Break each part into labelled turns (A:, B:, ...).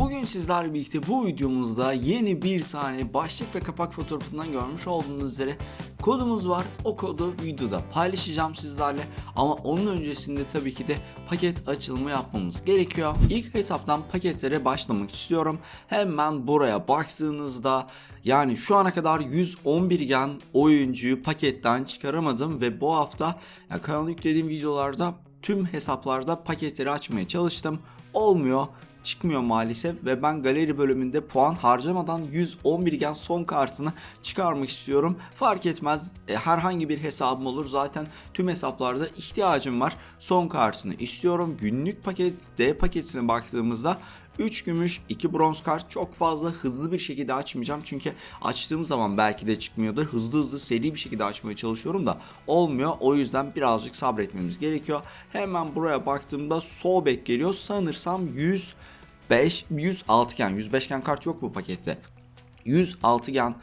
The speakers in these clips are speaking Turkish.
A: Bugün sizlerle birlikte bu videomuzda yeni bir tane başlık ve kapak fotoğrafından görmüş olduğunuz üzere kodumuz var. O kodu videoda paylaşacağım sizlerle ama onun öncesinde tabii ki de paket açılımı yapmamız gerekiyor. İlk hesaptan paketlere başlamak istiyorum. Hemen buraya baktığınızda yani şu ana kadar 111 gen oyuncuyu paketten çıkaramadım ve bu hafta ya kanala yüklediğim videolarda tüm hesaplarda paketleri açmaya çalıştım. Olmuyor çıkmıyor maalesef ve ben galeri bölümünde puan harcamadan 111 gen son kartını çıkarmak istiyorum. Fark etmez e, herhangi bir hesabım olur zaten tüm hesaplarda ihtiyacım var. Son kartını istiyorum. Günlük paket D paketine baktığımızda 3 gümüş, 2 bronz kart çok fazla hızlı bir şekilde açmayacağım. Çünkü açtığım zaman belki de çıkmıyordur. Hızlı hızlı seri bir şekilde açmaya çalışıyorum da olmuyor. O yüzden birazcık sabretmemiz gerekiyor. Hemen buraya baktığımda sol bek geliyor. Sanırsam 105, 106 gen. 105 gen kart yok bu pakette. 106 gen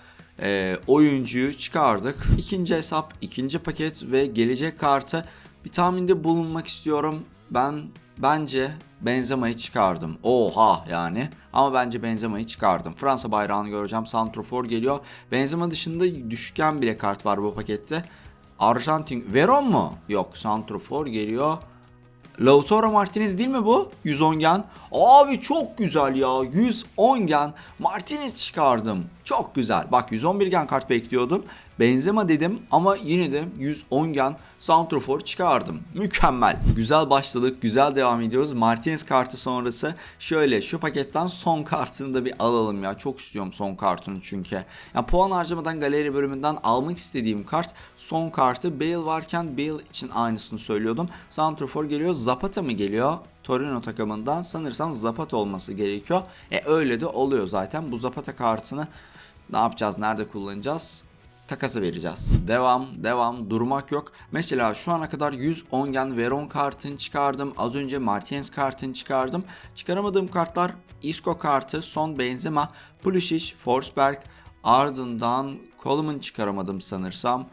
A: e, oyuncuyu çıkardık. İkinci hesap, ikinci paket ve gelecek kartı bir tahminde bulunmak istiyorum. Ben bence Benzema'yı çıkardım. Oha yani. Ama bence Benzema'yı çıkardım. Fransa bayrağını göreceğim. Santrofor geliyor. Benzema dışında düşükken bile kart var bu pakette. Arjantin. Veron mu? Yok. Santrofor geliyor. Lautaro Martinez değil mi bu? 110 gen. Abi çok güzel ya. 110 gen. Martinez çıkardım. Çok güzel. Bak 111 gen kart bekliyordum. Benzema dedim ama yine de 110 gen Santrofor çıkardım. Mükemmel. Güzel başladık. Güzel devam ediyoruz. Martinez kartı sonrası şöyle şu paketten son kartını da bir alalım ya. Çok istiyorum son kartını çünkü. Ya puan harcamadan galeri bölümünden almak istediğim kart son kartı. Bale varken Bale için aynısını söylüyordum. Santrofor geliyor. Zapata mı geliyor? Torino takımından sanırsam Zapata olması gerekiyor. E öyle de oluyor zaten. Bu Zapata kartını ne yapacağız? Nerede kullanacağız? takası vereceğiz. Devam, devam, durmak yok. Mesela şu ana kadar 110 gen Veron kartını çıkardım. Az önce Martinez kartını çıkardım. Çıkaramadığım kartlar Isco kartı, son Benzema, Pulisic, Forsberg, ardından Coleman çıkaramadım sanırsam.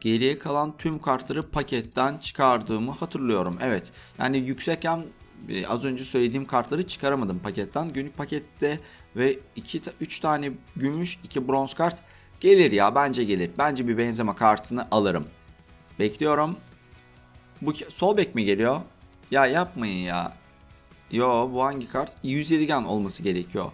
A: Geriye kalan tüm kartları paketten çıkardığımı hatırlıyorum. Evet. Yani yüksekken e, az önce söylediğim kartları çıkaramadım paketten. Günlük pakette ve 2 3 tane gümüş, 2 bronz kart Gelir ya bence gelir. Bence bir benzeme kartını alırım. Bekliyorum. Bu sol bek mi geliyor? Ya yapmayın ya. Yo bu hangi kart? 107 gen olması gerekiyor.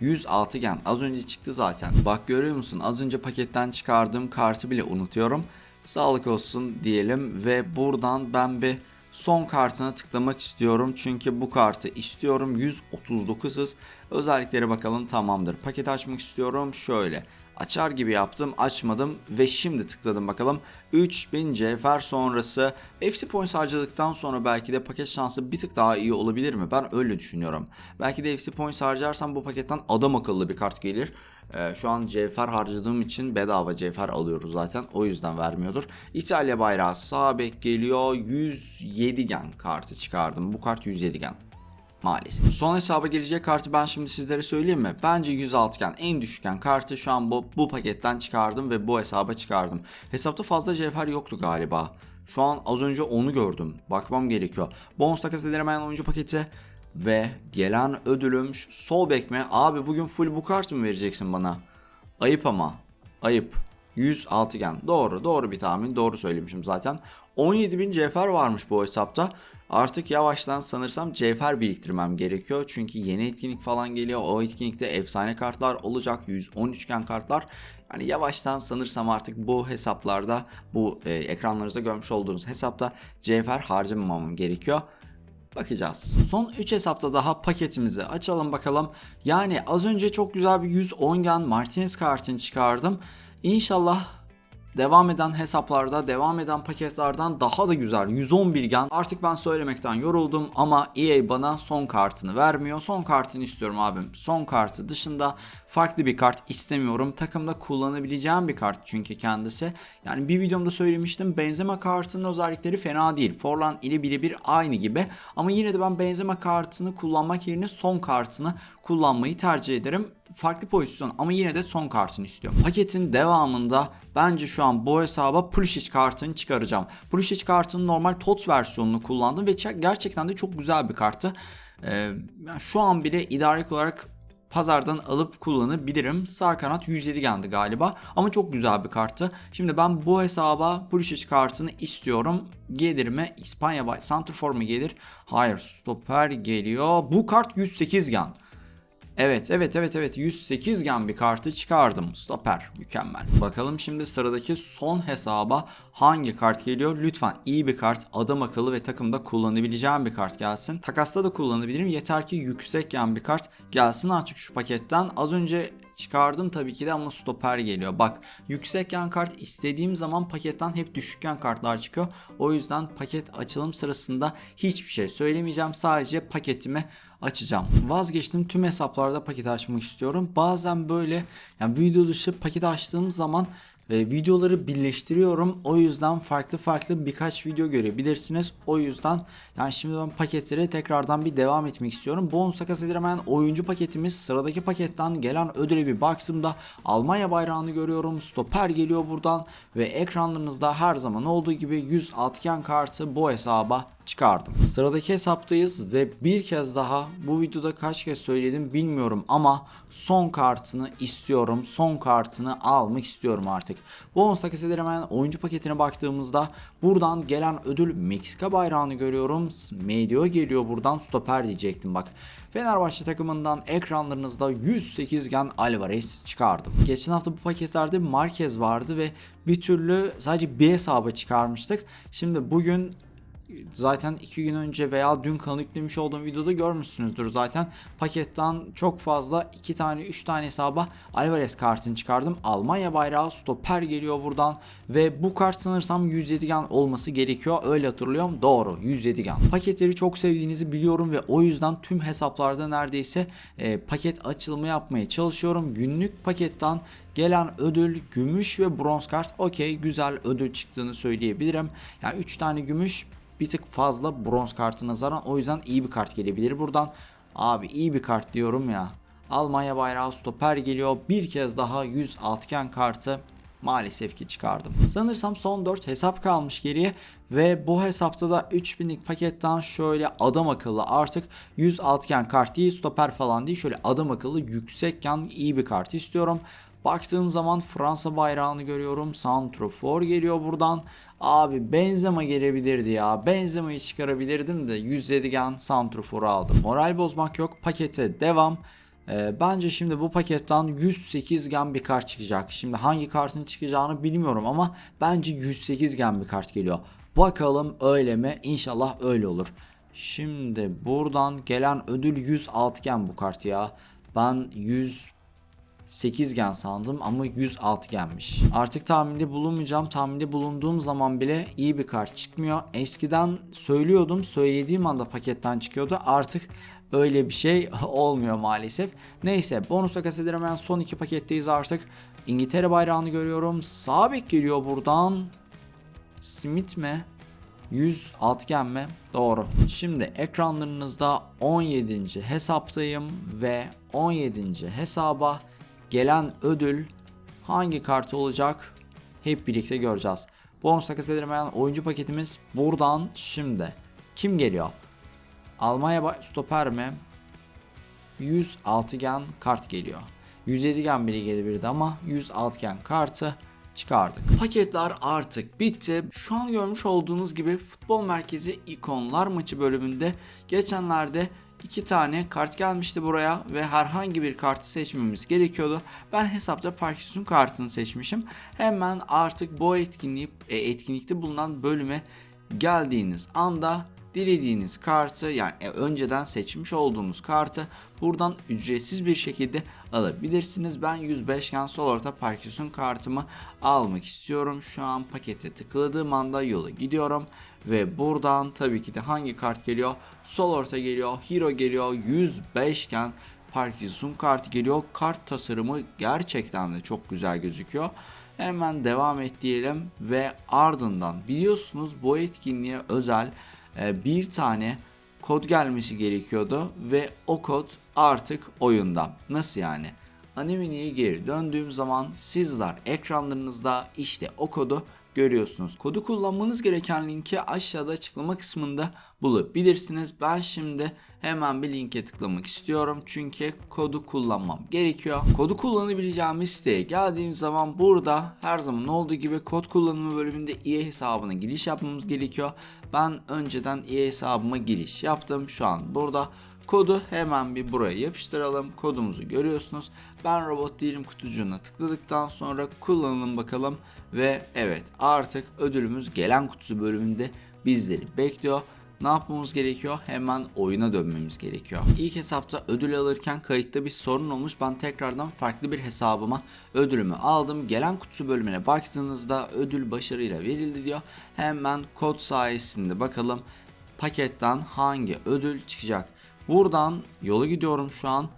A: 106 gen. Az önce çıktı zaten. Bak görüyor musun? Az önce paketten çıkardığım kartı bile unutuyorum. Sağlık olsun diyelim ve buradan ben bir son kartına tıklamak istiyorum. Çünkü bu kartı istiyorum. 139 hız. Özelliklere bakalım tamamdır. Paket açmak istiyorum. Şöyle. Açar gibi yaptım açmadım ve şimdi tıkladım bakalım. 3000 cevher sonrası FC Points harcadıktan sonra belki de paket şansı bir tık daha iyi olabilir mi? Ben öyle düşünüyorum. Belki de FC Points harcarsam bu paketten adam akıllı bir kart gelir. Ee, şu an cevher harcadığım için bedava cevher alıyoruz zaten. O yüzden vermiyordur. İtalya bayrağı sağ bek geliyor. 107 gen kartı çıkardım. Bu kart 107 gen maalesef. Son hesaba gelecek kartı ben şimdi sizlere söyleyeyim mi? Bence 106 iken en düşükken kartı şu an bu, bu paketten çıkardım ve bu hesaba çıkardım. Hesapta fazla cevher yoktu galiba. Şu an az önce onu gördüm. Bakmam gerekiyor. Bonus takas edilemeyen oyuncu paketi ve gelen ödülüm sol bek mi? Abi bugün full bu kartı mı vereceksin bana? Ayıp ama. Ayıp. 100 altıgen. Doğru. Doğru bir tahmin. Doğru söylemişim zaten. 17.000 cevher varmış bu hesapta. Artık yavaştan sanırsam cevher biriktirmem gerekiyor. Çünkü yeni etkinlik falan geliyor. O etkinlikte efsane kartlar olacak. 113 üçgen kartlar. Yani yavaştan sanırsam artık bu hesaplarda bu e, ekranlarınızda görmüş olduğunuz hesapta cevher harcamamam gerekiyor. Bakacağız. Son 3 hesapta daha paketimizi açalım bakalım. Yani az önce çok güzel bir 110 gen Martinez kartını çıkardım. İnşallah devam eden hesaplarda, devam eden paketlerden daha da güzel 111 gen. Artık ben söylemekten yoruldum ama EA bana son kartını vermiyor. Son kartını istiyorum abim. Son kartı dışında farklı bir kart istemiyorum. Takımda kullanabileceğim bir kart çünkü kendisi. Yani bir videomda söylemiştim benzeme kartının özellikleri fena değil. Forlan ile birebir aynı gibi. Ama yine de ben benzeme kartını kullanmak yerine son kartını kullanmayı tercih ederim. Farklı pozisyon ama yine de son kartını istiyorum. Paketin devamında bence şu an bu hesaba Pulisic kartını çıkaracağım. Pulisic kartının normal TOTS versiyonunu kullandım ve gerçekten de çok güzel bir kartı. Ee, şu an bile idarelik olarak pazardan alıp kullanabilirim. Sağ kanat 107 geldi galiba ama çok güzel bir karttı. Şimdi ben bu hesaba Pulisic kartını istiyorum. Gelir mi? İspanya Santrfor mu gelir? Hayır stoper geliyor. Bu kart 108 gen. Evet evet evet evet 108 gen bir kartı çıkardım. Stoper mükemmel. Bakalım şimdi sıradaki son hesaba hangi kart geliyor? Lütfen iyi bir kart, adam akıllı ve takımda kullanabileceğim bir kart gelsin. Takasta da kullanabilirim. Yeter ki yüksek gen bir kart gelsin artık şu paketten. Az önce çıkardım tabii ki de ama stoper geliyor. Bak yüksek yan kart istediğim zaman paketten hep düşük yan kartlar çıkıyor. O yüzden paket açılım sırasında hiçbir şey söylemeyeceğim. Sadece paketimi açacağım. Vazgeçtim tüm hesaplarda paket açmak istiyorum. Bazen böyle yani video dışı paket açtığım zaman ve videoları birleştiriyorum. O yüzden farklı farklı birkaç video görebilirsiniz. O yüzden yani şimdi ben paketlere tekrardan bir devam etmek istiyorum. Bonus takas edilemeyen oyuncu paketimiz sıradaki paketten gelen ödüle bir baktığımda Almanya bayrağını görüyorum. Stoper geliyor buradan ve ekranlarınızda her zaman olduğu gibi 100 altıgen kartı bu hesaba çıkardım. Sıradaki hesaptayız ve bir kez daha bu videoda kaç kez söyledim bilmiyorum ama son kartını istiyorum. Son kartını almak istiyorum artık. Bonus takas edilemeyen oyuncu paketine baktığımızda buradan gelen ödül Meksika bayrağını görüyorum. Medio geliyor buradan stoper diyecektim bak. Fenerbahçe takımından ekranlarınızda 108 gen Alvarez çıkardım. Geçen hafta bu paketlerde Marquez vardı ve bir türlü sadece bir hesaba çıkarmıştık. Şimdi bugün zaten 2 gün önce veya dün kanal yüklemiş olduğum videoda görmüşsünüzdür zaten. Paketten çok fazla 2 tane 3 tane hesaba Alvarez kartını çıkardım. Almanya bayrağı stoper geliyor buradan ve bu kart sanırsam 107 gen olması gerekiyor. Öyle hatırlıyorum. Doğru 107 gen. Paketleri çok sevdiğinizi biliyorum ve o yüzden tüm hesaplarda neredeyse e, paket açılımı yapmaya çalışıyorum. Günlük paketten gelen ödül gümüş ve bronz kart. Okey güzel ödül çıktığını söyleyebilirim. Yani 3 tane gümüş bir tık fazla bronz kartı nazaran o yüzden iyi bir kart gelebilir buradan. Abi iyi bir kart diyorum ya. Almanya bayrağı stoper geliyor. Bir kez daha 100 altıgen kartı maalesef ki çıkardım. Sanırsam son 4 hesap kalmış geriye ve bu hesapta da 3000'lik paketten şöyle adam akıllı artık 100 altıgen kart değil stoper falan değil şöyle adam akıllı yüksekken iyi bir kart istiyorum. Baktığım zaman Fransa bayrağını görüyorum. Santrofor geliyor buradan. Abi Benzema gelebilirdi ya. Benzema'yı çıkarabilirdim de 107 gen Santrofor'u aldım. Moral bozmak yok. Pakete devam. Ee, bence şimdi bu paketten 108 gen bir kart çıkacak. Şimdi hangi kartın çıkacağını bilmiyorum ama bence 108 gen bir kart geliyor. Bakalım öyle mi? İnşallah öyle olur. Şimdi buradan gelen ödül 106 gen bu kart ya. Ben 100 8 gen sandım ama 106 genmiş. Artık tahminde bulunmayacağım. Tahminde bulunduğum zaman bile iyi bir kart çıkmıyor. Eskiden söylüyordum. Söylediğim anda paketten çıkıyordu. Artık öyle bir şey olmuyor maalesef. Neyse bonusla kasedilemeyen son iki paketteyiz artık. İngiltere bayrağını görüyorum. Sabek geliyor buradan. Smith mi? 100 altıgen mi? Doğru. Şimdi ekranlarınızda 17. hesaptayım ve 17. hesaba gelen ödül hangi kartı olacak hep birlikte göreceğiz. Bonus takas edilemeyen oyuncu paketimiz buradan şimdi. Kim geliyor? Almanya stoper mi? 100 altıgen kart geliyor. 107 gen biri gelebilirdi ama 100 altıgen kartı çıkardık. Paketler artık bitti. Şu an görmüş olduğunuz gibi futbol merkezi ikonlar maçı bölümünde geçenlerde iki tane kart gelmişti buraya ve herhangi bir kartı seçmemiz gerekiyordu. Ben hesapta Parkinson kartını seçmişim. Hemen artık bu etkinliği e, etkinlikte bulunan bölüme geldiğiniz anda dilediğiniz kartı yani e, önceden seçmiş olduğunuz kartı buradan ücretsiz bir şekilde alabilirsiniz. Ben 105 gen sol orta Parkinson kartımı almak istiyorum. Şu an pakete tıkladığım anda yola gidiyorum. Ve buradan tabii ki de hangi kart geliyor? Sol orta geliyor, hero geliyor, 105 gen Parkinson kartı geliyor. Kart tasarımı gerçekten de çok güzel gözüküyor. Hemen devam et diyelim ve ardından biliyorsunuz bu etkinliğe özel e, bir tane kod gelmesi gerekiyordu ve o kod artık oyunda. Nasıl yani? Animini'ye geri döndüğüm zaman sizler ekranlarınızda işte o kodu görüyorsunuz. Kodu kullanmanız gereken linki aşağıda açıklama kısmında bulabilirsiniz. Ben şimdi hemen bir linke tıklamak istiyorum. Çünkü kodu kullanmam gerekiyor. Kodu kullanabileceğim siteye geldiğim zaman burada her zaman olduğu gibi kod kullanımı bölümünde EA hesabına giriş yapmamız gerekiyor. Ben önceden EA hesabıma giriş yaptım. Şu an burada Kodu hemen bir buraya yapıştıralım. Kodumuzu görüyorsunuz. Ben robot değilim kutucuğuna tıkladıktan sonra kullanalım bakalım. Ve evet artık ödülümüz gelen kutusu bölümünde bizleri bekliyor. Ne yapmamız gerekiyor? Hemen oyuna dönmemiz gerekiyor. İlk hesapta ödül alırken kayıtta bir sorun olmuş. Ben tekrardan farklı bir hesabıma ödülümü aldım. Gelen kutusu bölümüne baktığınızda ödül başarıyla verildi diyor. Hemen kod sayesinde bakalım paketten hangi ödül çıkacak. Buradan yola gidiyorum şu an.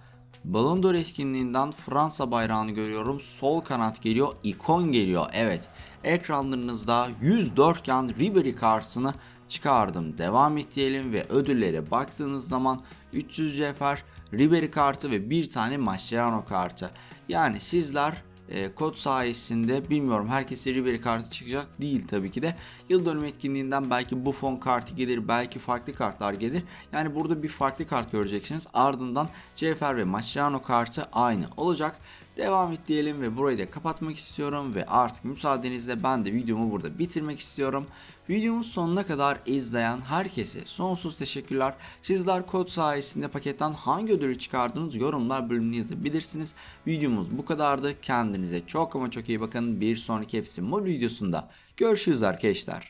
A: Ballon d'Or etkinliğinden Fransa bayrağını görüyorum. Sol kanat geliyor, ikon geliyor. Evet, ekranlarınızda 104 yan Ribery kartını çıkardım. Devam et diyelim ve ödüllere baktığınız zaman 300 Cefer, Ribery kartı ve bir tane Mascherano kartı. Yani sizler e, kod sayesinde bilmiyorum herkese Ribery kartı çıkacak değil tabii ki de. Yıl dönümü etkinliğinden belki Buffon kartı gelir belki farklı kartlar gelir. Yani burada bir farklı kart göreceksiniz. Ardından Cefer ve Mascherano kartı aynı olacak. Devam et diyelim ve burayı da kapatmak istiyorum ve artık müsaadenizle ben de videomu burada bitirmek istiyorum. Videomun sonuna kadar izleyen herkese sonsuz teşekkürler. Sizler kod sayesinde paketten hangi ödülü çıkardınız yorumlar bölümünü yazabilirsiniz. Videomuz bu kadardı. Kendinize çok ama çok iyi bakın. Bir sonraki FC Mobile videosunda görüşürüz arkadaşlar.